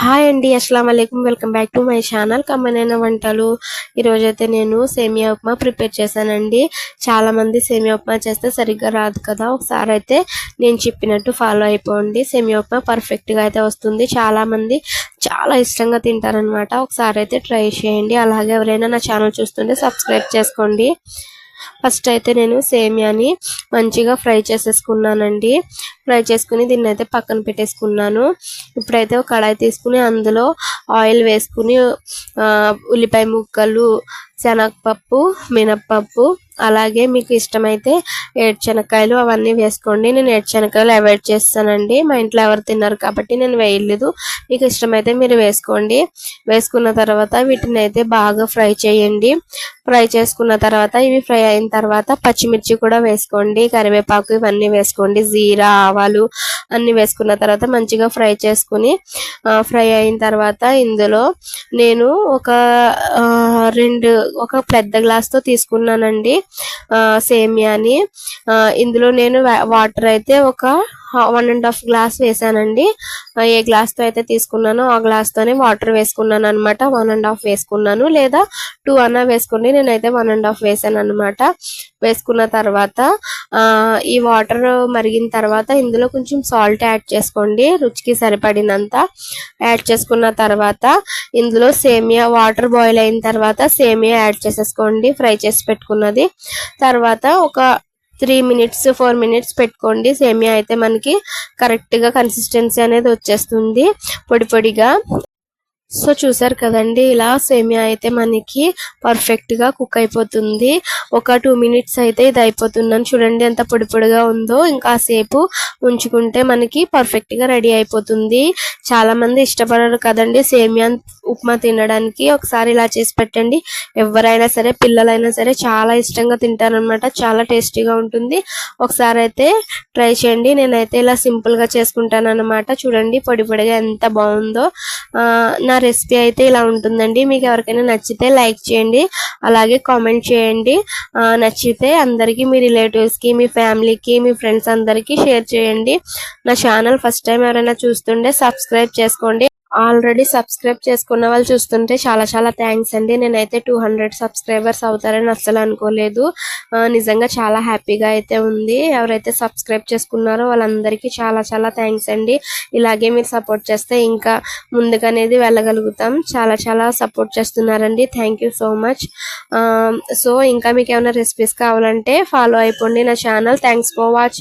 Hi అండి అస్సలం అయికం welcome back to my channel. కమ్మనైన వంటలు. ఈరోజైతే నేను సేమియా ఉప్మా ప్రిపేర్ చేశానండి. చాలామంది సేమియా ఉప్మా చేస్తే సరిగ్గా రాదు కదా. ఒకసారి అయితే నేను చెప్పినట్టు ఫాలో అయిపోండి. సేమియా ఉప్మా పర్ఫెక్ట్గా అయితే వస్తుంది. చాలామంది చాలా ఇష్టంగా తింటారనమాట ఒకసారి అయితే ట్రై చేయండి. అలాగే ఎవరైనా నా ఛానల్ చూస్తుంటే సబ్స్క్రైబ్ చేసుకోండి. ఫస్ట్ అయితే నేను సేమియాని మంచిగా ఫ్రై చేసేసుకున్నానండి. ఫ్రై చేసుకుని దీన్ని అయితే పక్కన పెట్టేసుకున్నాను. ఇప్పుడైతే ఒక కడాయి తీసుకుని అందులో ఆయిల్ వేసుకుని ఉల్లిపాయ ముక్కలు శనగపప్పు మినప్పప్పు అలాగే మీకు ఇష్టమైతే ఏడ్చెనక్కాయలు అవన్నీ వేసుకోండి. నేను ఏడ్చెనక్కాయలు అవాయిడ్ చేస్తానండి. మా ఇంట్లో ఎవరు తిన్నారు కాబట్టి నేను వేయలేదు. మీకు ఇష్టమైతే మీరు వేసుకోండి. వేసుకున్న తర్వాత వీటిని అయితే బాగా ఫ్రై చేయండి. ఫ్రై చేసుకున్న తర్వాత ఇవి ఫ్రై అయిన తర్వాత పచ్చిమిర్చి కూడా వేసుకోండి కరివేపాకు ఇవన్నీ వేసుకోండి జీరా ఆవాలు అన్ని వేసుకున్న తర్వాత మంచిగా ఫ్రై చేసుకుని ఫ్రై అయిన తర్వాత ఇందులో నేను ఒక రెండు ఒక పెద్ద గ్లాస్తో తీసుకున్నానండి సేమియాని. ఇందులో నేను వాటర్ అయితే ఒక వన్ అండ్ హాఫ్ గ్లాస్ వేసానండి. ఏ గ్లాస్తో అయితే తీసుకున్నానో ఆ గ్లాస్తోనే వాటర్ వేసుకున్నాను అనమాట వన్ అండ్ హాఫ్ వేసుకున్నాను. లేదా టూ అన్న వేసుకోండి. నేనైతే వన్ అండ్ హాఫ్ వేసాను అనమాట వేసుకున్న తర్వాత ఈ వాటర్ మరిగిన తర్వాత ఇందులో కొంచెం సాల్ట్ యాడ్ చేసుకోండి. రుచికి సరిపడినంత యాడ్ చేసుకున్న తర్వాత ఇందులో సేమియా వాటర్ బాయిల్ అయిన తర్వాత సేమియా యాడ్ చేసేసుకోండి. ఫ్రై చేసి పెట్టుకున్నది. తర్వాత ఒక త్రీ మినిట్స్ ఫోర్ మినిట్స్ పెట్టుకోండి. సేమియా అయితే మనకి కరెక్ట్గా కన్సిస్టెన్సీ అనేది వచ్చేస్తుంది. పొడి పొడిగా సో చూసారు కదండి ఇలా సేమియా అయితే మనకి పర్ఫెక్ట్గా కుక్ అయిపోతుంది. ఒక టూ మినిట్స్ అయితే ఇది అయిపోతుందని చూడండి ఎంత పొడి పొడిగా ఉందో. ఇంకా సేపు ఉంచుకుంటే మనకి పర్ఫెక్ట్గా రెడీ అయిపోతుంది. చాలా మంది ఇష్టపడరు కదండి సేమియా ఉప్మా తినడానికి. ఒకసారి ఇలా చేసి పెట్టండి. ఎవరైనా సరే పిల్లలైనా సరే చాలా ఇష్టంగా తింటారనమాట చాలా టేస్టీగా ఉంటుంది. ఒకసారి అయితే ట్రై చేయండి. నేనైతే ఇలా సింపుల్గా చేసుకుంటాను అనమాట చూడండి పొడి పొడిగా ఎంత బాగుందో. నా రెసిపీ అయితే ఇలా ఉంటుందండి. మీకు ఎవరికైనా నచ్చితే లైక్ చేయండి. అలాగే కామెంట్ చేయండి. నచ్చితే అందరికీ మీ రిలేటివ్స్కి మీ ఫ్యామిలీకి మీ ఫ్రెండ్స్ అందరికీ షేర్ చేయండి. నా ఛానల్ ఫస్ట్ టైం ఎవరైనా చూస్తుంటే సబ్స్క్రైబ్ చేసుకోండి. ఆల్రెడీ సబ్స్క్రైబ్ చేసుకున్న వాళ్ళు చూస్తుంటే చాలా చాలా థ్యాంక్స్ అండి. నేనైతే టూ హండ్రెడ్ సబ్స్క్రైబర్స్ అవుతారని అస్సలు అనుకోలేదు. నిజంగా చాలా హ్యాపీగా అయితే ఉంది. ఎవరైతే సబ్స్క్రైబ్ చేసుకున్నారో వాళ్ళందరికీ చాలా చాలా థ్యాంక్స్ అండి. ఇలాగే మీరు సపోర్ట్ చేస్తే ఇంకా ముందుకనేది వెళ్ళగలుగుతాం. చాలా చాలా సపోర్ట్ చేస్తున్నారండి. Thank so much. సో ఇంకా మీకు ఏమైనా రెసిపీస్ కావాలంటే ఫాలో అయిపోండి నా ఛానల్. Thanks for watch